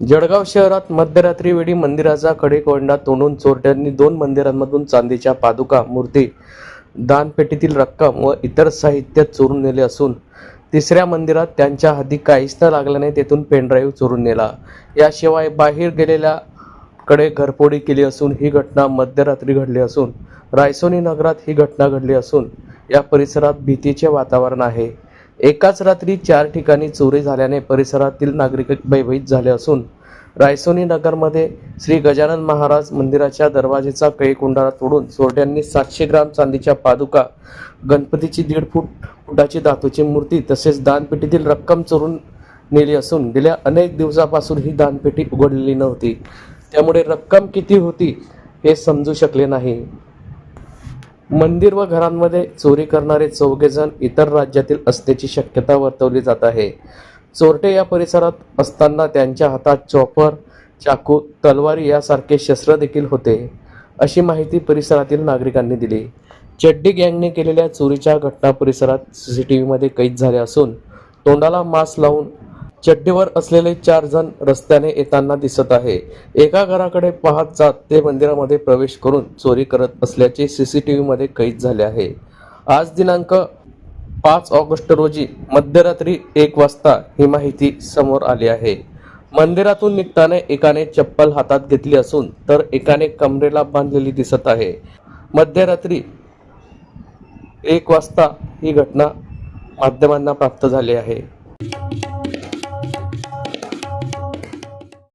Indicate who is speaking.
Speaker 1: जळगाव शहरात मध्यरात्री वेळी मंदिराचा कडेकोंडा तोडून चोरट्यांनी दोन मंदिरांमधून चांदीच्या पादुका मूर्ती दानपेटीतील रक्कम व इतर साहित्य चोरून नेले असून तिसऱ्या मंदिरात त्यांच्या हाती काहीच न लागल्याने तेथून पेनड्राईव्ह चोरून नेला. याशिवाय बाहेर गेलेल्या कडे घरफोडी केली असून ही घटना मध्यरात्री घडली असून रायसोनी नगरात ही घटना घडली असून या परिसरात भीतीचे वातावरण आहे. एकाच रात्री चार ठिकाणी चोरी झाल्याने परिसरातील नागरिक भयभीत झाले असून रायसोनी नगरमध्ये श्री गजानन महाराज मंदिराच्या दरवाजेचा कैकुंडारा तोडून चोरट्यांनी सातशे ग्राम चांदीच्या पादुका गणपतीची दीड फूट फुटाची धातूची मूर्ती तसेच दानपेटीतील रक्कम चोरून नेली असून गेल्या अनेक दिवसापासून ही दानपेटी उघडलेली नव्हती. त्यामुळे रक्कम किती होती हे समजू शकले नाही. मंदिर व घरांमध्ये चोरी करणारे चौघे जण इतर राज्यातील असण्याची शक्यता वर्तवली जात आहे. चोरटे या परिसरात असताना त्यांच्या हातात चॉपर चाकू तलवारी यासारखे शस्त्र देखील होते अशी माहिती परिसरातील नागरिकांनी दिली. चड्डी गँगने केलेल्या चोरीच्या घटना परिसरात सी टी व्हीमध्ये कैद झाल्या असून तोंडाला मास्क लावून चड्डीवर असलेले चार जण रस्त्याने येताना दिसत आहे. एका घराकडे पाहत जात ते मंदिरामध्ये प्रवेश करून चोरी करत असल्याचे सी सी टी व्हीमध्ये कैद झाले आहे. आज दिनांक पाच ऑगस्ट रोजी मध्यरात्री एक वाजता ही माहिती समोर आली आहे. मंदिरातून निघताना एकाने चप्पल हातात घेतली असून तर एकाने कमरेला बांधलेली दिसत आहे. मध्यरात्री एक वाजता ही घटना माध्यमांना प्राप्त झाली आहे.